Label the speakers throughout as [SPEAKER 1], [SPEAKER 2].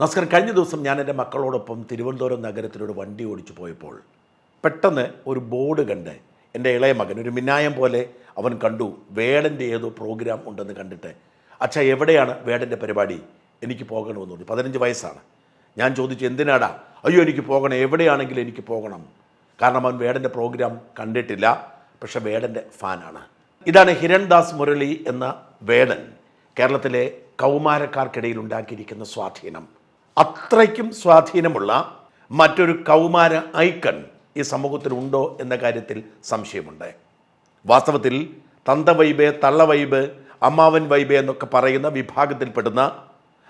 [SPEAKER 1] നമസ്കാരം കഴിഞ്ഞ ദിവസം ഞാൻ എന്റെ മക്കളോടൊപ്പം തിരുവനന്തപുരം നഗരത്തിലൂടെ വണ്ടി ഓടിച്ചു പോയപ്പോൾ പെട്ടെന്ന് ഒരു ബോർഡ് കണ്ട് എന്റെ ഇളയ മകൻ ഒരു മിന്നായം പോലെ അവൻ കണ്ടു വേടന്റെ ഏതോ പ്രോഗ്രാം ഉണ്ടെന്ന് കണ്ടിട്ട്. അച്ഛ എവിടെയാണ് വേടന്റെ പരിപാടി? എനിക്ക് പോകണമെന്ന് പറഞ്ഞു. പതിനഞ്ച് വയസ്സാണ്. ഞാൻ ചോദിച്ചു എന്തിനാടാ? അയ്യോ എനിക്ക് പോകണം. എവിടെയാണെങ്കിലും എനിക്ക് പോകണം. കാരണം അവൻ വേടന്റെ പ്രോഗ്രാം കണ്ടിട്ടില്ല. പക്ഷെ വേടന്റെ ഫാനാണ്. ഇതാണ് ഹിരൺദാസ് മുരളി എന്ന വേടൻ കേരളത്തിലെ കൗമാരക്കാർക്കിടയിൽ ഉണ്ടാക്കിയിരിക്കുന്ന സ്വാധീനം. അത്രയ്ക്കും സ്വാധീനമുള്ള മറ്റൊരു കൗമാര ഐക്കൺ ഈ സമൂഹത്തിലുണ്ടോ എന്ന കാര്യത്തിൽ സംശയമുണ്ട്. വാസ്തവത്തിൽ തന്ത വൈബ് തള്ള വൈബ് അമ്മാവൻ വൈബ് എന്നൊക്കെ പറയുന്ന വിഭാഗത്തിൽപ്പെടുന്ന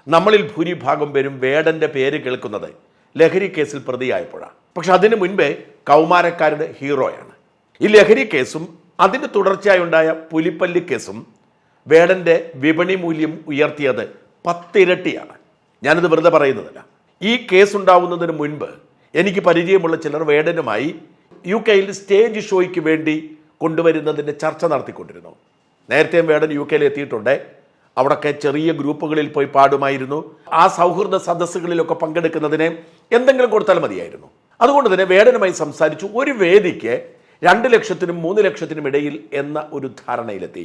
[SPEAKER 1] നമ്മളിൽ ഭൂരിഭാഗം പേരും വേടന്റെ പേര് കേൾക്കുന്നത് ലഹരി കേസിൽ പ്രതിയായപ്പോഴാണ് പക്ഷെ അതിനു മുൻപേ കൗമാരക്കാരുടെ ഹീറോയാണ്. ഈ ലഹരി കേസും അതിന്റെ തുടർച്ചയായി ഉണ്ടായ പുലിപ്പല്ലി കേസും വേടന്റെ വിപണി മൂല്യം ഉയർത്തിയത് പത്തിരട്ടിയാണ്. ഞാനിത് വെറുതെ പറയുന്നതല്ല. ഈ കേസ് ഉണ്ടാവുന്നതിന് മുൻപ് എനിക്ക് പരിചയമുള്ള ചിലർ വേടനുമായി യു കെയിൽ സ്റ്റേജ് ഷോയ്ക്ക് വേണ്ടി കൊണ്ടുവരുന്നതിന്റെ ചർച്ച നടത്തിക്കൊണ്ടിരുന്നു. നേരത്തെയും വേടൻ യു കെയിൽ എത്തിയിട്ടുണ്ട്. അവിടൊക്കെ ചെറിയ ഗ്രൂപ്പുകളിൽ പോയി പാടുമായിരുന്നു. ആ സൗഹൃദ സദസ്സുകളിലൊക്കെ പങ്കെടുക്കുന്നതിന് എന്തെങ്കിലും കൊടുത്താൽ മതിയായിരുന്നു. അതുകൊണ്ട് തന്നെ വേടനുമായി സംസാരിച്ചു. ഒരു വേദിക്ക് രണ്ട് ലക്ഷത്തിനും മൂന്ന് ലക്ഷത്തിനും ഇടയിൽ എന്ന ഒരു ധാരണയിലെത്തി.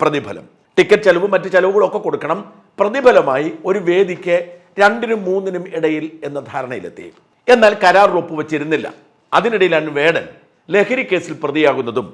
[SPEAKER 1] പ്രതിഫലം. ടിക്കറ്റ് ചെലവും മറ്റ് ചെലവുകളൊക്കെ കൊടുക്കണം. പ്രതിഫലമായി ഒരു വേദിക്ക് രണ്ടിനും മൂന്നിനും ഇടയിൽ എന്ന ധാരണയിലെത്തി. എന്നാൽ കരാർ ഒപ്പുവെച്ചിരുന്നില്ല. അതിനിടയിലാണ് വേടൻ ലഹരി കേസിൽ പ്രതിയാകുന്നതും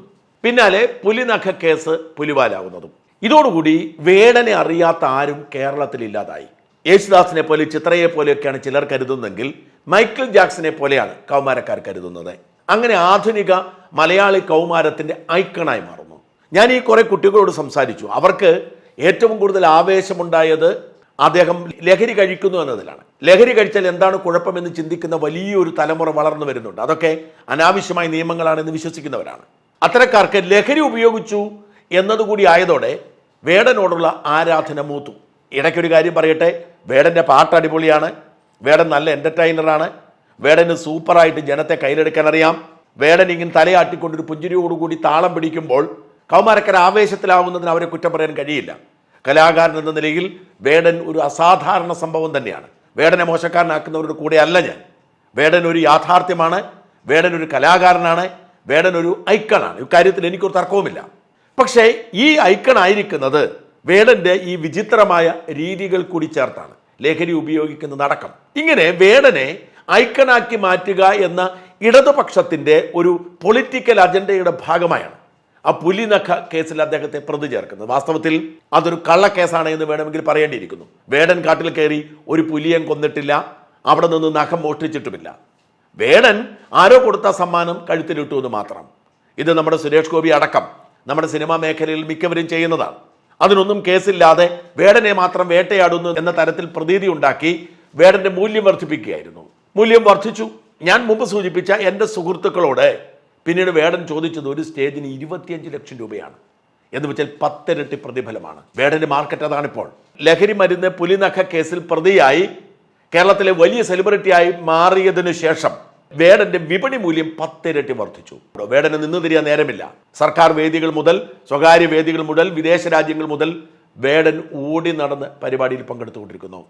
[SPEAKER 1] പിന്നാലെ പുലിനഖ കേസ് പുലിവാലാകുന്നതും. ഇതോടുകൂടി വേടനെ അറിയാത്ത ആരും കേരളത്തിൽ ഇല്ലാതായി യേശുദാസിനെ പോലെ ചിത്രയെ പോലെയൊക്കെയാണ് ചിലർ കരുതുന്നെങ്കിൽ മൈക്കിൾ ജാക്സനെ പോലെയാണ് കൗമാരക്കാർ കരുതുന്നത്. അങ്ങനെ ആധുനിക മലയാളി കൗമാരത്തിന്റെ ഐക്കണായി മാറുന്നു. ഞാൻ ഈ കുറെ കുട്ടികളോട് സംസാരിച്ചു. അവർക്ക് ഏറ്റവും കൂടുതൽ ആവേശമുണ്ടായത് അദ്ദേഹം ലഹരി കഴിക്കുന്നു എന്നതിലാണ്. ലഹരി കഴിച്ചാൽ എന്താണ് കുഴപ്പമെന്ന് ചിന്തിക്കുന്ന വലിയൊരു തലമുറ വളർന്നു വരുന്നുണ്ട്. അതൊക്കെ അനാവശ്യമായ നിയമങ്ങളാണെന്ന് വിശ്വസിക്കുന്നവരാണ്. അത്തരക്കാർക്ക് ലഹരി ഉപയോഗിച്ചു എന്നതുകൂടി ആയതോടെ വേടനോടുള്ള ആരാധന മൂത്തു. ഇടയ്ക്കൊരു കാര്യം പറയട്ടെ. വേടന്റെ പാട്ട് അടിപൊളിയാണ്. വേടൻ നല്ല എന്റർടൈനറാണ് വേടന് സൂപ്പറായിട്ട് ജനത്തെ കയ്യിലെടുക്കാൻ അറിയാം. വേടൻ ഇങ്ങനെ തലയാട്ടിക്കൊണ്ടൊരു പുഞ്ചിരിയോടുകൂടി താളം പിടിക്കുമ്പോൾ കൗമാരക്കര ആവേശത്തിലാവുന്നതിന് അവരെ കുറ്റം പറയാൻ കഴിയില്ല. കലാകാരൻ എന്ന നിലയിൽ വേടൻ ഒരു അസാധാരണ സംഭവം തന്നെയാണ്. വേടനെ മോശക്കാരനാക്കുന്നവരുടെ കൂടെ അല്ല ഞാൻ. വേടൻ ഒരു യാഥാർത്ഥ്യമാണ്. വേടൻ ഒരു കലാകാരനാണ്. വേടൻ ഒരു ഐക്കണാണ്. ഇക്കാര്യത്തിൽ എനിക്കൊരു തർക്കവുമില്ല. പക്ഷേ ഈ ഐക്കൺ ആയിരിക്കുന്നത് വേടന്റെ ഈ വിചിത്രമായ രീതികൾ കൂടി ചേർത്താണ്. ലഹരി ഉപയോഗിക്കുന്നതടക്കം. ഇങ്ങനെ വേടനെ ഐക്കണാക്കി മാറ്റുക എന്ന ഇടതുപക്ഷത്തിന്റെ ഒരു പൊളിറ്റിക്കൽ അജണ്ടയുടെ ഭാഗമായാണ്. ആ പുലിനഖ കേസിൽ അദ്ദേഹത്തെ പ്രതി ചേർക്കുന്നത്. വാസ്തവത്തിൽ അതൊരു കള്ളക്കേസാണ് എന്ന് വേണമെങ്കിൽ പറയേണ്ടിയിരിക്കുന്നു. വേടൻ കാട്ടിൽ കയറി ഒരു പുലിയെ കൊന്നിട്ടില്ല. അവിടെ നിന്ന് നഖം മോഷ്ടിച്ചിട്ടുമില്ല. വേടൻ ആരോ കൊടുത്ത സമ്മാനം കഴുത്തിലിട്ടു എന്ന് മാത്രം. ഇത് നമ്മുടെ സുരേഷ് ഗോപി അടക്കം നമ്മുടെ സിനിമാ മേഖലയിൽ മിക്കവരും ചെയ്യുന്നതാണ്. അതിനൊന്നും കേസില്ലാതെ വേടനെ മാത്രം വേട്ടയാടുന്നു എന്ന തരത്തിൽ പ്രതീതി ഉണ്ടാക്കി വേടന്റെ മൂല്യം വർദ്ധിപ്പിക്കുകയായിരുന്നു. മൂല്യം വർദ്ധിച്ചു. ഞാൻ മുമ്പ് സൂചിപ്പിച്ച എന്റെ സുഹൃത്തുക്കളോട് പിന്നീട് വേടൻ ചോദിച്ചത് ഒരു സ്റ്റേജിന് ഇരുപത്തിയഞ്ച് ലക്ഷം രൂപയാണ്. എന്ന് വെച്ചാൽ പത്തിരട്ടി പ്രതിഫലമാണ്. വേടന്റെ മാർക്കറ്റ് അതാണിപ്പോൾ. ലഹരി മരുന്ന് പുലിനഖ കേസിൽ പ്രതിയായി കേരളത്തിലെ വലിയ സെലിബ്രിറ്റിയായി മാറിയതിനു ശേഷം വേടന്റെ വിപണി മൂല്യം പത്തിരട്ടി വർദ്ധിച്ചു. വേടന് നിന്ന് തിരിയാൻ നേരമില്ല. സർക്കാർ വേദികൾ മുതൽ സ്വകാര്യ വേദികൾ മുതൽ വിദേശ രാജ്യങ്ങൾ മുതൽ വേടൻ ഓടി നടന്ന് പരിപാടിയിൽ പങ്കെടുത്തുകൊണ്ടിരിക്കുന്നു.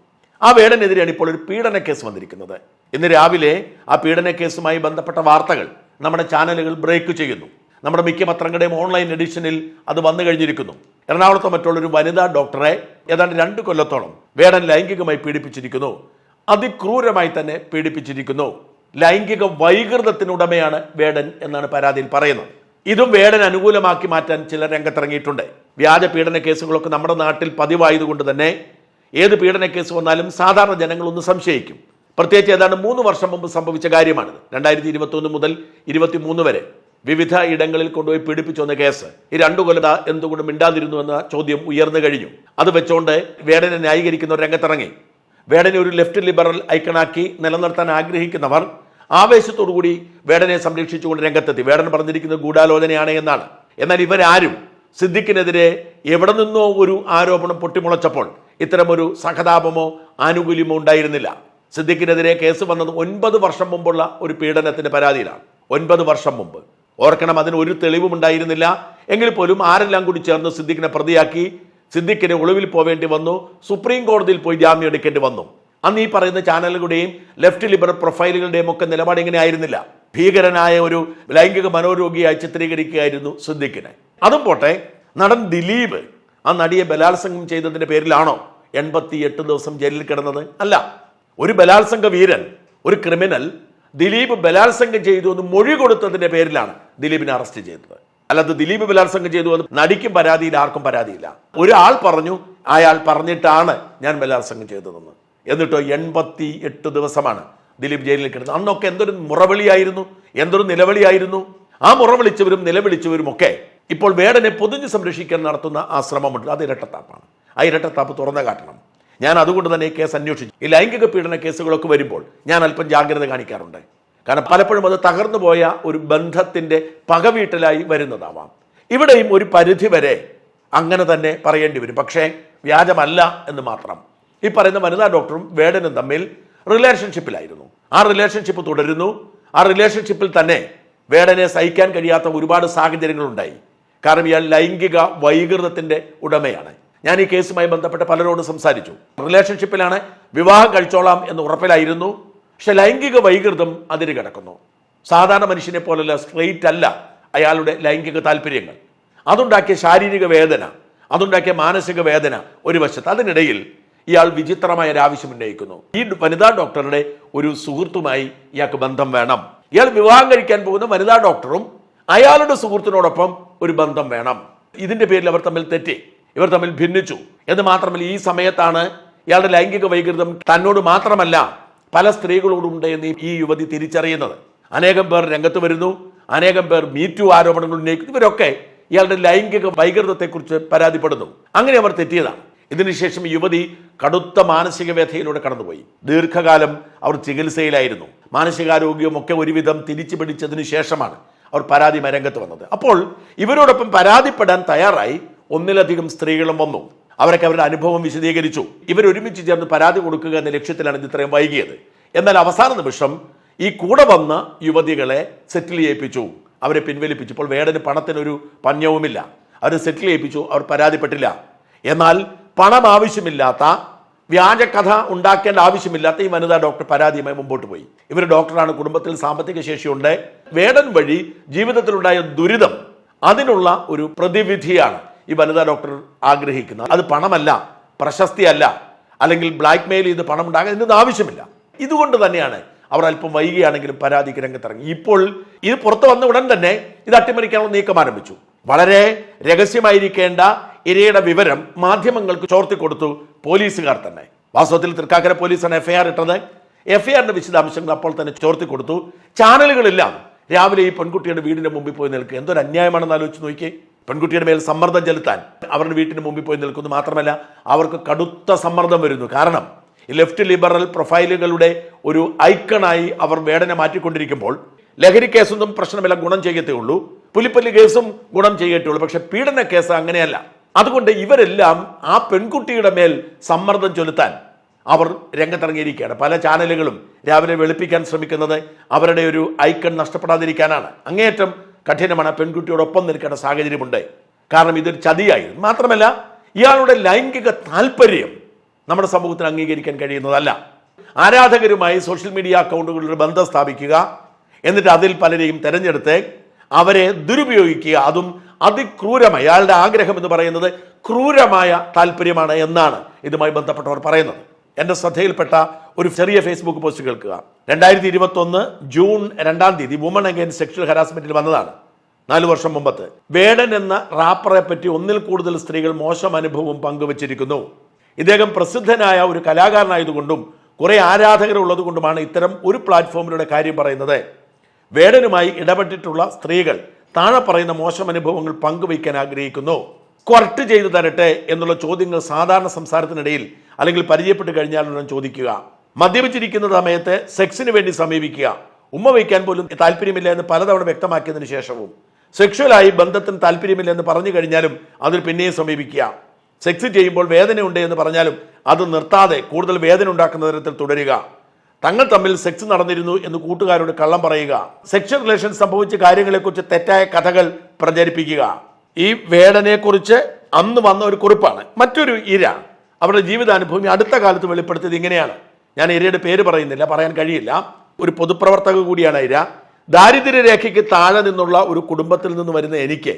[SPEAKER 1] ആ വേടനെതിരെയാണ് ഇപ്പോൾ ഒരു പീഡന കേസ് വന്നിരിക്കുന്നത്. ഇന്ന് രാവിലെ ആ പീഡന കേസുമായി ബന്ധപ്പെട്ട വാർത്തകൾ നമ്മുടെ ചാനലുകൾ ബ്രേക്ക് ചെയ്യുന്നു. നമ്മുടെ മിക്ക പത്രങ്ങളുടെയും ഓൺലൈൻ എഡിഷനിൽ അത് വന്നു കഴിഞ്ഞിരിക്കുന്നു. എറണാകുളത്ത് മറ്റുള്ളൊരു വനിതാ ഡോക്ടറെ ഏതാണ്ട് രണ്ട് കൊല്ലത്തോളം വേടൻ ലൈംഗികമായി പീഡിപ്പിച്ചിരിക്കുന്നു. അതിക്രൂരമായി തന്നെ പീഡിപ്പിച്ചിരിക്കുന്നു. ലൈംഗിക വൈകൃതത്തിനുടമയാണ് വേടൻ എന്നാണ് പരാതിയിൽ പറയുന്നത്. ഇതും വേടൻ അനുകൂലമാക്കി മാറ്റാൻ ചില രംഗത്തിറങ്ങിയിട്ടുണ്ട്. വ്യാജ പീഡന കേസുകളൊക്കെ നമ്മുടെ നാട്ടിൽ പതിവായതുകൊണ്ട് തന്നെ ഏത് പീഡന കേസ് വന്നാലും സാധാരണ ജനങ്ങളൊന്ന് സംശയിക്കും. പ്രത്യേകിച്ച് ഏതാണ്ട് മൂന്ന് വർഷം മുമ്പ് സംഭവിച്ച കാര്യമാണിത്. രണ്ടായിരത്തി ഇരുപത്തൊന്ന് മുതൽ ഇരുപത്തി മൂന്ന് വരെ വിവിധ ഇടങ്ങളിൽ കൊണ്ടുപോയി പീഡിപ്പിച്ചു വന്ന കേസ്. ഈ രണ്ടു കൊല്ലത എന്തുകൊണ്ട് മിണ്ടാതിരുന്നു എന്ന ചോദ്യം ഉയർന്നു കഴിഞ്ഞു. അത് വെച്ചുകൊണ്ട് വേടനെ ന്യായീകരിക്കുന്ന രംഗത്തിറങ്ങി. വേടനെ ഒരു ലെഫ്റ്റ് ലിബറൽ ഐക്കണാക്കി നിലനിർത്താൻ ആഗ്രഹിക്കുന്നവർ ആവേശത്തോടുകൂടി വേടനെ സംരക്ഷിച്ചുകൊണ്ട് രംഗത്തെത്തി. വേടൻ പറഞ്ഞിരിക്കുന്നത് ഗൂഢാലോചനയാണ് എന്നാണ്. എന്നാൽ ഇവരാരും സിദ്ദിഖിനെതിരെ എവിടെ നിന്നോ ഒരു ആരോപണം പൊട്ടിമുളച്ചപ്പോൾ ഇത്തരമൊരു സഹതാപമോ ആനുകൂല്യമോ ഉണ്ടായിരുന്നില്ല. സിദ്ദിഖിനെതിരെ കേസ് വന്നത് ഒൻപത് വർഷം മുമ്പുള്ള ഒരു പീഡനത്തിന്റെ പരാതിയിലാണ്. ഒൻപത് വർഷം മുമ്പ്. ഓർക്കണം അതിന് ഒരു തെളിവും ഉണ്ടായിരുന്നില്ല. എങ്കിൽ പോലും ആരെല്ലാം കൂടി ചേർന്ന് സിദ്ദിഖിനെ പ്രതിയാക്കി സിദ്ദിഖിനെ ഒളിവിൽ പോവേണ്ടി വന്നു സുപ്രീം കോടതിയിൽ പോയി ജാമ്യം എടുക്കേണ്ടി വന്നു. അന്ന് ഈ പറയുന്ന ചാനലുകളുടെയും ലെഫ്റ്റ് ലിബറൽ പ്രൊഫൈലുകളുടെയും ഒക്കെ നിലപാട് ഇങ്ങനെ ആയിരുന്നില്ല. ഭീകരനായ ഒരു ലൈംഗിക മനോരോഗിയായി ചിത്രീകരിക്കുകയായിരുന്നു സിദ്ദിഖിനെ. അതും പോട്ടെ നടൻ ദിലീപ് ആ നടിയെ ബലാത്സംഗം ചെയ്തതിന്റെ പേരിലാണോ എൺപത്തി എട്ട് ദിവസം ജയിലിൽ കിടന്നത്? അല്ല. ഒരു ബലാത്സംഗ വീരൻ ഒരു ക്രിമിനൽ ദിലീപ് ബലാത്സംഗം ചെയ്തു എന്ന് മൊഴി കൊടുത്തതിന്റെ പേരിലാണ് ദിലീപിനെ അറസ്റ്റ് ചെയ്തത്. അല്ലാതെ ദിലീപ് ബലാത്സംഗം ചെയ്തു എന്ന് നടിക്കും പരാതിയില്ല ആർക്കും പരാതിയില്ല. ഒരാൾ പറഞ്ഞു അയാൾ പറഞ്ഞിട്ടാണ് ഞാൻ ബലാത്സംഗം ചെയ്തതെന്ന്. എന്നിട്ടോ എൺപത്തി എട്ട് ദിവസമാണ് ദിലീപ് ജയിലിൽ കിടന്നത്. അന്നൊക്കെ എന്തൊരു മുറവിളിയായിരുന്നു എന്തൊരു നിലവിളിയായിരുന്നു. ആ മുറവിളിച്ചവരും നിലവിളിച്ചവരും ഒക്കെ ഇപ്പോൾ വേടനെ പൊതിഞ്ഞ് സംരക്ഷിക്കാൻ നടത്തുന്ന ആ ശ്രമമുണ്ട്. അത് ഇരട്ടത്താപ്പാണ്. ആ ഇരട്ടത്താപ്പ് തുറന്നു കാട്ടണം. ഞാൻ അതുകൊണ്ട് തന്നെ ഈ കേസ് അന്വേഷിച്ചു. ഈ ലൈംഗിക പീഡന കേസുകളൊക്കെ വരുമ്പോൾ ഞാൻ അല്പം ജാഗ്രത കാണിക്കാറുണ്ട്. കാരണം പലപ്പോഴും അത് തകർന്നു പോയ ഒരു ബന്ധത്തിന്റെ പകവീട്ടലായി വരുന്നതാവാം. ഇവിടെയും ഒരു പരിധി വരെ അങ്ങനെ തന്നെ പറയേണ്ടി വരും. പക്ഷേ വ്യാജമല്ല എന്ന് മാത്രം. ഈ പറയുന്ന വനിതാ ഡോക്ടറും വേടനും തമ്മിൽ റിലേഷൻഷിപ്പിലായിരുന്നു. ആ റിലേഷൻഷിപ്പ് തുടരുന്നു. ആ റിലേഷൻഷിപ്പിൽ തന്നെ വേടനെ സഹിക്കാൻ കഴിയാത്ത ഒരുപാട് സാഹചര്യങ്ങളുണ്ടായി. കാരണം ഇയാൾ ലൈംഗിക വൈകൃതത്തിന്റെ ഉടമയാണ്. ഞാൻ ഈ കേസുമായി ബന്ധപ്പെട്ട് പലരോടും സംസാരിച്ചു. റിലേഷൻഷിപ്പിലാണ് വിവാഹം കഴിച്ചോളാം എന്ന് ഉറപ്പിലായിരുന്നു. പക്ഷെ ലൈംഗിക വൈകൃതം അതിര് കിടക്കുന്നു. സാധാരണ മനുഷ്യനെ പോലുള്ള സ്ട്രെയിറ്റ് അല്ല അയാളുടെ ലൈംഗിക താല്പര്യങ്ങൾ. അതുണ്ടാക്കിയ ശാരീരിക വേദന അതുണ്ടാക്കിയ മാനസിക വേദന ഒരു വശത്ത്. അതിനിടയിൽ ഇയാൾ വിചിത്രമായ ഒരു ആവശ്യം ഉന്നയിക്കുന്നു. ഈ വനിതാ ഡോക്ടറുടെ ഒരു സുഹൃത്തുമായി ഇയാൾക്ക് ബന്ധം വേണം. ഇയാൾ വിവാഹം കഴിക്കാൻ പോകുന്ന വനിതാ ഡോക്ടറും അയാളുടെ സുഹൃത്തിനോടൊപ്പം ഒരു ബന്ധം വേണം. ഇതിന്റെ പേരിൽ അവർ തമ്മിൽ തെറ്റി. ഇവർ തമ്മിൽ ഭിന്നിച്ചു. എന്ന് മാത്രമല്ല ഈ സമയത്താണ് ഇയാളുടെ ലൈംഗിക വൈകൃതം തന്നോട് മാത്രമല്ല പല സ്ത്രീകളോടുണ്ട് എന്ന് ഈ യുവതി തിരിച്ചറിയുന്നത്. അനേകം പേർ രംഗത്ത് വരുന്നു. അനേകം പേർ മീറ്റു ആരോപണങ്ങൾ ഉന്നയിക്കുന്നു. ഇവരൊക്കെ ഇയാളുടെ ലൈംഗിക വൈകൃതത്തെക്കുറിച്ച് പരാതിപ്പെടുന്നു. അങ്ങനെ അവർ തെറ്റിയതാണ്. ഇതിനുശേഷം യുവതി കടുത്ത മാനസിക വ്യഥയിലൂടെ കടന്നുപോയി. ദീർഘകാലം അവർ ചികിത്സയിലായിരുന്നു. മാനസികാരോഗ്യമൊക്കെ ഒരുവിധം തിരിച്ചു പിടിച്ചതിന് ശേഷമാണ് അവർ പരാതി രംഗത്ത് വന്നത്. അപ്പോൾ ഇവരോടൊപ്പം പരാതിപ്പെടാൻ തയ്യാറായി ഒന്നിലധികം സ്ത്രീകളും വന്നു. അവരൊക്കെ അവരുടെ അനുഭവം വിശദീകരിച്ചു. ഇവർ ഒരുമിച്ച് ചേർന്ന് പരാതി കൊടുക്കുക എന്ന ലക്ഷ്യത്തിലാണ് ഇത് ഇത്രയും വൈകിയത്. എന്നാൽ അവസാന നിമിഷം ഈ കൂടെ വന്ന യുവതികളെ സെറ്റിൽ ചെയ്യിപ്പിച്ചു. അവരെ പിൻവലിപ്പിച്ചു. ഇപ്പോൾ വേടന് പണത്തിനൊരു പഞ്ഞവുമില്ല. അവർ സെറ്റിൽ ചെയ്യിപ്പിച്ചു. അവർ പരാതിപ്പെട്ടില്ല. എന്നാൽ പണം ആവശ്യമില്ലാത്ത വ്യാജകഥ ഉണ്ടാക്കേണ്ട ആവശ്യമില്ലാത്ത ഈ വനിതാ ഡോക്ടർ പരാതിയുമായി മുമ്പോട്ട് പോയി. ഇവർ ഡോക്ടറാണ്. കുടുംബത്തിൽ സാമ്പത്തിക ശേഷിയുണ്ട്. വേടൻ വഴി ജീവിതത്തിലുണ്ടായ ദുരിതം അതിനുള്ള ഒരു പ്രതിവിധിയാണ്. ഈ വനിതാ ഡോക്ടർ ആഗ്രഹിക്കുന്നത്. അത് പണമല്ല പ്രശസ്തിയല്ല അല്ലെങ്കിൽ ബ്ലാക്ക് മെയിൽ ചെയ്ത് പണം ഉണ്ടാകാൻ ഇതിന്റെ ആവശ്യമില്ല. ഇതുകൊണ്ട് തന്നെയാണ് അവർ അല്പം വൈകിയാണെങ്കിലും പരാതിക്ക് രംഗത്തിറങ്ങി. ഇപ്പോൾ ഇത് പുറത്തു വന്ന ഉടൻ തന്നെ ഇത് അട്ടിമറിക്കാനുള്ള നീക്കം ആരംഭിച്ചു. വളരെ രഹസ്യമായിരിക്കേണ്ട ഇരയുടെ വിവരം മാധ്യമങ്ങൾക്ക് ചോർത്തി കൊടുത്തു പോലീസുകാർ തന്നെ. വാസ്തവത്തിൽ തൃക്കാക്കര പോലീസാണ് എഫ്ഐആർ ഇട്ടത്. എഫ്ഐആറിന്റെ വിശദാംശങ്ങൾ അപ്പോൾ തന്നെ ചോർത്തി കൊടുത്തു. ചാനലുകളെല്ലാം. രാവിലെ ഈ പെൺകുട്ടിയുടെ വീടിന്റെ മുമ്പിൽ പോയി നിൽക്കുക. എന്തൊരു അന്യായമാണെന്ന് ആലോചിച്ച് നോക്കിയേ. പെൺകുട്ടിയുടെ മേൽ സമ്മർദ്ദം ചെലുത്താൻ അവരുടെ വീട്ടിന് മുമ്പിൽ പോയി നിൽക്കുന്നു മാത്രമല്ല അവർക്ക് കടുത്ത സമ്മർദ്ദം വരുന്നു. കാരണം ലെഫ്റ്റ് ലിബറൽ പ്രൊഫൈലുകളുടെ ഒരു ഐക്കണായി അവർ വേടനെ മാറ്റിക്കൊണ്ടിരിക്കുമ്പോൾ ലഹരി കേസൊന്നും പ്രശ്നമില്ല ഗുണം ചെയ്യത്തേ ഉള്ളൂ. പുലിപ്പല്ലി കേസും ഗുണം ചെയ്യത്തുള്ളൂ പക്ഷെ പീഡന കേസ് അങ്ങനെയല്ല. അതുകൊണ്ട് ഇവരെല്ലാം ആ പെൺകുട്ടിയുടെ മേൽ സമ്മർദ്ദം ചെലുത്താൻ അവർ രംഗത്തിറങ്ങിയിരിക്കുകയാണ്. പല ചാനലുകളും രാവിലെ വെളുപ്പിക്കാൻ ശ്രമിക്കുന്നത് അവരുടെ ഒരു ഐക്കൺ നഷ്ടപ്പെടാതിരിക്കാനാണ്. അങ്ങേയറ്റം കഠിനമാണ്. ആ പെൺകുട്ടിയോടൊപ്പം നിൽക്കേണ്ട സാഹചര്യമുണ്ട്. കാരണം ഇതൊരു ചതിയായിരുന്നു. മാത്രമല്ല ഇയാളുടെ ലൈംഗിക താല്പര്യം നമ്മുടെ സമൂഹത്തിന് അംഗീകരിക്കാൻ കഴിയുന്നതല്ല. ആരാധകരുമായി സോഷ്യൽ മീഡിയ അക്കൗണ്ടുകളിൽ ബന്ധം സ്ഥാപിക്കുക എന്നിട്ട് അതിൽ പലരെയും തെരഞ്ഞെടുത്ത് അവരെ ദുരുപയോഗിക്കുക. അതും അതിക്രൂരമായി. അയാളുടെ ആഗ്രഹം എന്ന് പറയുന്നത് ക്രൂരമായ താല്പര്യമാണ് എന്നാണ് ഇതുമായി ബന്ധപ്പെട്ടവർ പറയുന്നത്. എന്റെ ശ്രദ്ധയിൽപ്പെട്ട ഒരു ചെറിയ ഫേസ്ബുക്ക് പോസ്റ്റ് കേൾക്കുക. രണ്ടായിരത്തി ഇരുപത്തൊന്ന് ജൂൺ രണ്ടാം തീയതി വുമൺ അഗെയിൻസ്റ്റ് സെക്ഷൽ ഹരാസ്മെന്റിൽ വന്നതാണ്. നാല് വർഷം മുമ്പത്ത്. വേടൻ എന്ന റാപ്പറെ പറ്റി ഒന്നിൽ കൂടുതൽ സ്ത്രീകൾ മോശം അനുഭവം പങ്കുവച്ചിരിക്കുന്നു. ഇദ്ദേഹം പ്രസിദ്ധനായ ഒരു കലാകാരനായതുകൊണ്ടും കുറെ ആരാധകർ ഉള്ളതുകൊണ്ടുമാണ് ഇത്തരം ഒരു പ്ലാറ്റ്ഫോമിലൂടെ കാര്യം പറയുന്നത്. വേടനുമായി ഇടപെട്ടിട്ടുള്ള സ്ത്രീകൾ താഴെ പറയുന്ന മോശം അനുഭവങ്ങൾ പങ്കുവയ്ക്കാൻ ആഗ്രഹിക്കുന്നു. ക്വർട്ട് ചെയ്തു തരട്ടെ എന്നുള്ള ചോദ്യങ്ങൾ സാധാരണ സംസാരത്തിനിടയിൽ അല്ലെങ്കിൽ പരിചയപ്പെട്ട് കഴിഞ്ഞാലും ചോദിക്കുക. മദ്യപിച്ചിരിക്കുന്ന സമയത്ത് സെക്സിന് വേണ്ടി സമീപിക്കുക. ഉമ്മ വയ്ക്കാൻ പോലും താല്പര്യമില്ല എന്ന് പലതവണ വ്യക്തമാക്കിയതിന് ശേഷവും. സെക്ഷുവലായി ബന്ധത്തിന് താല്പര്യമില്ല എന്ന് പറഞ്ഞു കഴിഞ്ഞാലും അതിൽ പിന്നെയും സമീപിക്കുക. സെക്സ് ചെയ്യുമ്പോൾ വേദനയുണ്ട് എന്ന് പറഞ്ഞാലും അത് നിർത്താതെ കൂടുതൽ വേദന ഉണ്ടാക്കുന്ന തരത്തിൽ തുടരുക. തങ്ങൾ തമ്മിൽ സെക്സ് നടന്നിരുന്നു എന്ന് കൂട്ടുകാരോട് കള്ളം പറയുക. സെക്ഷൽ റിലേഷൻ സംഭവിച്ച കാര്യങ്ങളെക്കുറിച്ച് തെറ്റായ കഥകൾ പ്രചരിപ്പിക്കുക. ഈ വേദനയെക്കുറിച്ച് അന്ന് വന്ന ഒരു കുറിപ്പാണ്. മറ്റൊരു ഇര. അവരുടെ ജീവിതാനുഭവം അടുത്ത കാലത്ത് വെളിപ്പെടുത്തിയത് ഇങ്ങനെയാണ്. ഞാൻ ഇരയുടെ പേര് പറയുന്നില്ല പറയാൻ കഴിയില്ല. ഒരു പൊതുപ്രവർത്തക കൂടിയാണ് ഇര. ദാരിദ്ര്യരേഖയ്ക്ക് താഴെ നിന്നുള്ള ഒരു കുടുംബത്തിൽ നിന്ന് വരുന്ന എനിക്ക്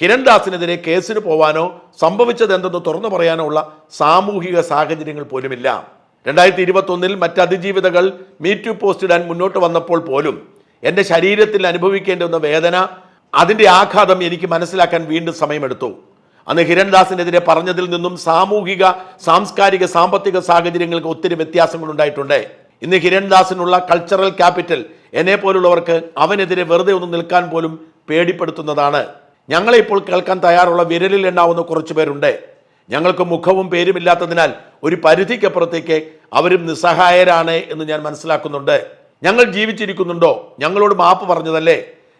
[SPEAKER 1] ഹിരൺദാസിനെതിരെ കേസിന് പോവാനോ സംഭവിച്ചത് എന്തെന്ന് തുറന്നു പറയാനോ ഉള്ള സാമൂഹിക സാഹചര്യങ്ങൾ പോലുമില്ല. രണ്ടായിരത്തി ഇരുപത്തൊന്നിൽ മറ്റ് അതിജീവിതകൾ മീറ്റു പോസ്റ്റ് ഇടാൻ മുന്നോട്ട് വന്നപ്പോൾ പോലും എന്റെ ശരീരത്തിൽ അനുഭവിക്കേണ്ടി വന്ന വേദന അതിന്റെ ആഘാതം എനിക്ക് മനസ്സിലാക്കാൻ വീണ്ടും സമയമെടുത്തു. അന്ന് ഹിരൺദാസിനെതിരെ പറഞ്ഞതിൽ നിന്നും സാമൂഹിക സാംസ്കാരിക സാമ്പത്തിക സാഹചര്യങ്ങൾക്ക് ഒത്തിരി വ്യത്യാസങ്ങൾ ഉണ്ടായിട്ടുണ്ട് ഇന്ന് ഹിരൺദാസിനുള്ള കൾച്ചറൽ ക്യാപിറ്റൽ എന്നെ പോലുള്ളവർക്ക് അവനെതിരെ വെറുതെ ഒന്ന് നിൽക്കാൻ പോലും പേടിപ്പെടുത്തുന്നതാണ്. ഞങ്ങളെ ഇപ്പോൾ കേൾക്കാൻ തയ്യാറുള്ള വിരലിൽ എണ്ണാവുന്ന കുറച്ചു പേരുണ്ട്. ഞങ്ങൾക്ക് മുഖവും പേരുമില്ലാത്തതിനാൽ ഒരു പരിധിക്കപ്പുറത്തേക്ക് അവരും നിസ്സഹായരാണ് എന്ന് ഞാൻ മനസ്സിലാക്കുന്നുണ്ട്. ഞങ്ങൾ ജീവിച്ചിരിക്കുന്നുണ്ടോ? ഞങ്ങളോട് മാപ്പ് പറഞ്ഞതല്ലേ?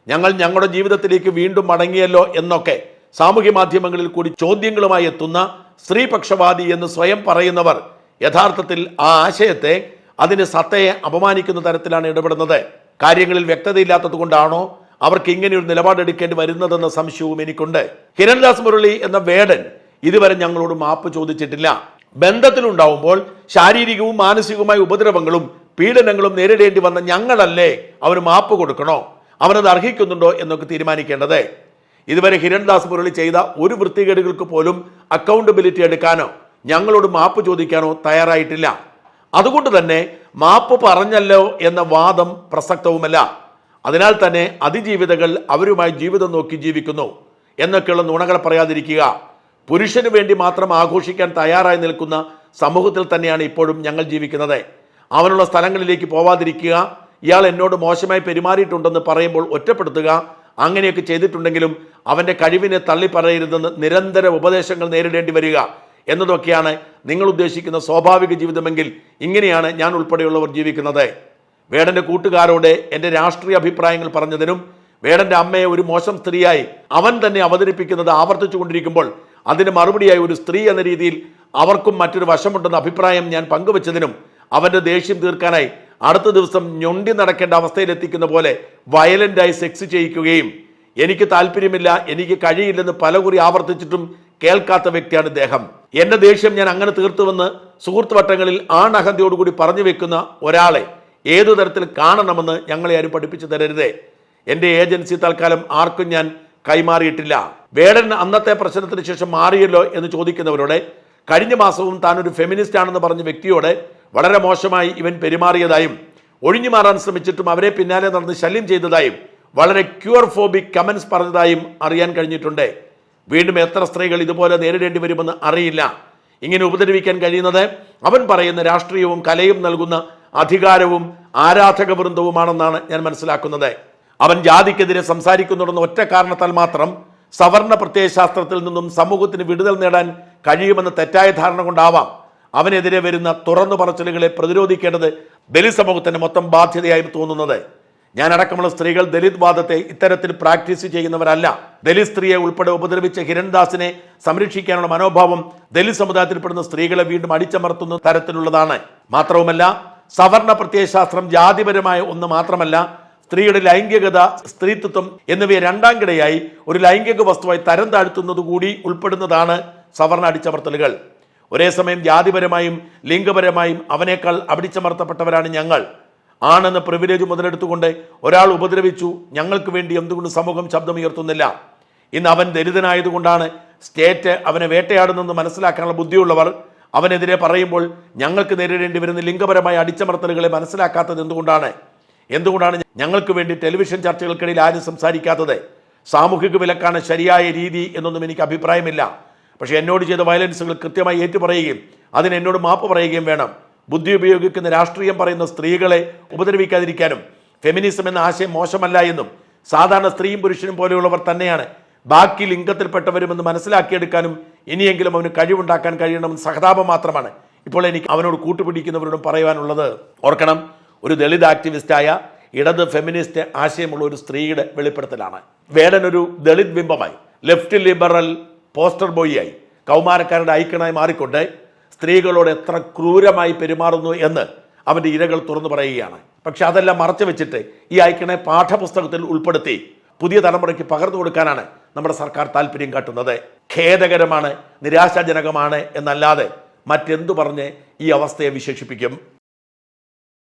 [SPEAKER 1] ഞങ്ങൾ ഞങ്ങളുടെ ജീവിതത്തിലേക്ക് വീണ്ടും മടങ്ങിയല്ലോ എന്നൊക്കെ സാമൂഹ്യ മാധ്യമങ്ങളിൽ കൂടി ചോദ്യങ്ങളുമായി എത്തുന്ന സ്ത്രീപക്ഷവാദി എന്ന് സ്വയം പറയുന്നവർ യഥാർത്ഥത്തിൽ ആ ആശയത്തെ അതിന് സത്തയെ അപമാനിക്കുന്ന തരത്തിലാണ് ഇടപെടുന്നത്. കാര്യങ്ങളിൽ വ്യക്തതയില്ലാത്തത് കൊണ്ടാണോ അവർക്ക് ഇങ്ങനെ ഒരു നിലപാടെടുക്കേണ്ടി വരുന്നതെന്ന സംശയവും എനിക്കുണ്ട്. ഹിരൺദാസ് മുരളി എന്ന വേടൻ ഇതുവരെ ഞങ്ങളോട് മാപ്പ് ചോദിച്ചിട്ടില്ല. ബന്ധത്തിലുണ്ടാവുമ്പോൾ ശാരീരികവും മാനസികവുമായ ഉപദ്രവങ്ങളും പീഡനങ്ങളും നേരിടേണ്ടി വന്ന ഞങ്ങളല്ലേ അവന് മാപ്പ് കൊടുക്കണോ? അവനത് അർഹിക്കുന്നുണ്ടോ എന്നൊക്കെ തീരുമാനിക്കേണ്ടത്. ഇതുവരെ ഹിരൺദാസ് മുരളി ചെയ്ത ഒരു വൃത്തികേടുകൾക്ക് പോലും അക്കൗണ്ടബിലിറ്റി എടുക്കാനോ ഞങ്ങളോട് മാപ്പ് ചോദിക്കാനോ തയ്യാറായിട്ടില്ല. അതുകൊണ്ട് തന്നെ മാപ്പ് പറഞ്ഞല്ലോ എന്ന വാദം പ്രസക്തവുമല്ല. അതിനാൽ തന്നെ അതിജീവിതകൾ അവരുമായി ജീവിതം നോക്കി ജീവിക്കുന്നു എന്നൊക്കെയുള്ള നുണകൾ പറയാതിരിക്കുക. പുരുഷന് വേണ്ടി മാത്രം ആഘോഷിക്കാൻ തയ്യാറായി നിൽക്കുന്ന സമൂഹത്തിൽ തന്നെയാണ് ഇപ്പോഴും ഞങ്ങൾ ജീവിക്കുന്നത്. അവനുള്ള സ്ഥലങ്ങളിലേക്ക് പോവാതിരിക്കുക. ഇയാൾ എന്നോട് മോശമായി പെരുമാറിയിട്ടുണ്ടെന്ന് പറയുമ്പോൾ ഒറ്റപ്പെടുത്തുക. അങ്ങനെയൊക്കെ ചെയ്തിട്ടുണ്ടെങ്കിലും അവന്റെ കഴിവിനെ തള്ളിപ്പറയരുതെന്ന് നിരന്തര ഉപദേശങ്ങൾ നേരിടേണ്ടി വരിക എന്നതൊക്കെയാണ് നിങ്ങൾ ഉദ്ദേശിക്കുന്ന സ്വാഭാവിക ജീവിതമെങ്കിൽ ഇങ്ങനെയാണ് ഞാൻ ഉൾപ്പെടെയുള്ളവർ ജീവിക്കുന്നത്. വേടന്റെ കൂട്ടുകാരോട് എന്റെ രാഷ്ട്രീയ അഭിപ്രായങ്ങൾ പറഞ്ഞതിനും വേടന്റെ അമ്മയെ ഒരു മോശം സ്ത്രീയായി അവൻ തന്നെ അവതരിപ്പിക്കുന്നത് ആവർത്തിച്ചു കൊണ്ടിരിക്കുമ്പോൾ അതിന് മറുപടിയായി ഒരു സ്ത്രീ എന്ന രീതിയിൽ അവർക്കും മറ്റൊരു വശമുണ്ടെന്ന അഭിപ്രായം ഞാൻ പങ്കുവച്ചതിനും അവന്റെ ദേഷ്യം തീർക്കാനായി അടുത്ത ദിവസം ഞൊണ്ടി നടക്കേണ്ട അവസ്ഥയിലെത്തിക്കുന്ന പോലെ വയലന്റായി സെക്സ് ചെയ്യിക്കുകയും എനിക്ക് താല്പര്യമില്ല എനിക്ക് കഴിയില്ലെന്ന് പലകുറി ആവർത്തിച്ചിട്ടും കേൾക്കാത്ത വ്യക്തിയാണ് ഇദ്ദേഹം. എന്റെ ദേഷ്യം ഞാൻ അങ്ങനെ തീർത്തുവെന്ന് സുഹൃത്ത് വട്ടങ്ങളിൽ ആണഹന്തയോടുകൂടി പറഞ്ഞു വെക്കുന്ന ഒരാളെ ഏതു തരത്തിൽ കാണണമെന്ന് ഞങ്ങളെ ആരും പഠിപ്പിച്ചു തരരുതേ. എന്റെ ഏജൻസി തൽക്കാലം ആർക്കും ഞാൻ കൈമാറിയിട്ടില്ല. വേടൻ അന്നത്തെ പ്രശ്നത്തിന് ശേഷം മാറിയല്ലോ എന്ന് ചോദിക്കുന്നവരോട് കഴിഞ്ഞ മാസവും താൻ ഒരു ഫെമിനിസ്റ്റ് ആണെന്ന് പറഞ്ഞ വ്യക്തിയോട് വളരെ മോശമായി ഇവൻ പെരുമാറിയതായും ഒഴിഞ്ഞു മാറാൻ ശ്രമിച്ചിട്ടും അവരെ പിന്നാലെ നടന്ന് ശല്യം ചെയ്തതായും വളരെ ക്യൂർ ഫോബിക് കമൻസ് പറഞ്ഞതായും അറിയാൻ കഴിഞ്ഞിട്ടുണ്ട്. വീണ്ടും എത്ര സ്ത്രീകൾ ഇതുപോലെ നേരിടേണ്ടി വരുമെന്ന് അറിയില്ല. ഇങ്ങനെ ഉപദ്രവിക്കാൻ കഴിയുന്നത് അവൻ പറയുന്ന രാഷ്ട്രീയവും കലയും നൽകുന്ന അധികാരവും ആരാധക വൃന്ദവുമാണെന്നാണ് ഞാൻ മനസ്സിലാക്കുന്നത്. അവൻ ജാതിക്കെതിരെ സംസാരിക്കുന്നുണ്ടെന്ന ഒറ്റ കാരണത്താൽ മാത്രം സവർണ പ്രത്യയശാസ്ത്രത്തിൽ നിന്നും സമൂഹത്തിന് വിടുതൽ നേടാൻ കഴിയുമെന്ന തെറ്റായ ധാരണ കൊണ്ടാവാം. അവനെതിരെ വരുന്ന തുറന്നു പറച്ചിലുകളെ പ്രതിരോധിക്കേണ്ടത് ബലി സമൂഹത്തിന് മൊത്തം ബാധ്യതയായി തോന്നുന്നത്. ഞാൻ അടക്കമുള്ള സ്ത്രീകൾ ദലിത് വാദത്തെ ഇത്തരത്തിൽ പ്രാക്ടീസ് ചെയ്യുന്നവരല്ല. ദലിത് സ്ത്രീയെ ഉൾപ്പെടെ ഉപദ്രവിച്ച ഹിരൺദാസിനെ സംരക്ഷിക്കാനുള്ള മനോഭാവം ദലിത് സമുദായത്തിൽപ്പെടുന്ന സ്ത്രീകളെ വീണ്ടും അടിച്ചമർത്തുന്ന തരത്തിലുള്ളതാണ്. മാത്രവുമല്ല സവർണ പ്രത്യയശാസ്ത്രം ജാതിപരമായ ഒന്ന് മാത്രമല്ല സ്ത്രീയുടെ ലൈംഗികത സ്ത്രീത്വം എന്നിവയെ രണ്ടാം കിടയായി ഒരു ലൈംഗിക വസ്തുവായി തരം താഴ്ത്തുന്നത് കൂടി ഉൾപ്പെടുന്നതാണ് സവർണ അടിച്ചമർത്തലുകൾ. ഒരേ സമയം ജാതിപരമായും ലിംഗപരമായും അവനേക്കാൾ അടിച്ചമർത്തപ്പെട്ടവരാണ് ഞങ്ങൾ. ആണെന്ന് പ്രിവിലേജ് മുതലെടുത്തുകൊണ്ട് ഒരാൾ ഉപദ്രവിച്ചു. ഞങ്ങൾക്ക് വേണ്ടി എന്തുകൊണ്ട് സമൂഹം ശബ്ദമുയർത്തുന്നില്ല? ഇന്ന് അവൻ ദരിദ്രനായതുകൊണ്ടാണ് സ്റ്റേറ്റ് അവനെ വേട്ടയാടുന്നെന്ന് മനസ്സിലാക്കാനുള്ള ബുദ്ധിയുള്ളവർ അവനെതിരെ പറയുമ്പോൾ ഞങ്ങൾക്ക് നേരിടേണ്ടി വരുന്ന ലിംഗപരമായ അടിച്ചമർത്തലുകളെ മനസ്സിലാക്കാത്തത് എന്തുകൊണ്ടാണ്? എന്തുകൊണ്ടാണ് ഞങ്ങൾക്ക് വേണ്ടി ടെലിവിഷൻ ചർച്ചകൾക്കിടയിൽ ആരും സംസാരിക്കാത്തത്? സാമൂഹിക വിലക്കാണ് ശരിയായ രീതി എന്നൊന്നും എനിക്ക് അഭിപ്രായമില്ല. പക്ഷേ എന്നോട് ചെയ്ത വയലൻസുകൾ കൃത്യമായി ഏറ്റുപറയുകയും അതിന് എന്നോട് മാപ്പ് പറയുകയും വേണം. ബുദ്ധി ഉപയോഗിക്കുന്ന രാഷ്ട്രീയം പറയുന്ന സ്ത്രീകളെ ഉപദ്രവിക്കാതിരിക്കാനും ഫെമിനിസം എന്ന ആശയം മോശമല്ല എന്നും സാധാരണ സ്ത്രീയും പുരുഷനും പോലെയുള്ളവർ തന്നെയാണ് ബാക്കി ലിംഗത്തിൽപ്പെട്ടവരുമെന്ന് മനസ്സിലാക്കിയെടുക്കാനും ഇനിയെങ്കിലും അവന് കഴിവുണ്ടാക്കാൻ കഴിയണമെന്ന് സഹതാപം മാത്രമാണ് ഇപ്പോൾ എനിക്ക് അവനോട് കൂട്ടുപിടിക്കുന്നവരോടും പറയുവാനുള്ളത് ഓർക്കണം ഒരു ദളിത് ആക്ടിവിസ്റ്റായ ഇടത് ഫെമിനിസ്റ്റ് ആശയമുള്ള ഒരു സ്ത്രീയുടെ വെളിപ്പെടുത്തലാണ്. വേടൻ ഒരു ദളിത് ബിംബമായി ലെഫ്റ്റ് ലിബറൽ പോസ്റ്റർ ബോയിയായി കൗമാരക്കാരുടെ ഐക്കണായി മാറിക്കൊണ്ട് സ്ത്രീകളോട് എത്ര ക്രൂരമായി പെരുമാറുന്നു എന്ന് അവന്റെ ഇരകൾ തുറന്നു പറയുകയാണ്. പക്ഷെ അതെല്ലാം മറച്ചു വെച്ചിട്ട് ഈ ഐക്യനെ പാഠപുസ്തകത്തിൽ ഉൾപ്പെടുത്തി പുതിയ തലമുറയ്ക്ക് പകർന്നു കൊടുക്കാനാണ് നമ്മുടെ സർക്കാർ താല്പര്യം കാട്ടുന്നത്. ഖേദകരമാണ് നിരാശാജനകമാണ് എന്നല്ലാതെ മറ്റെന്തു പറഞ്ഞ് ഈ അവസ്ഥയെ വിശേഷിപ്പിക്കും?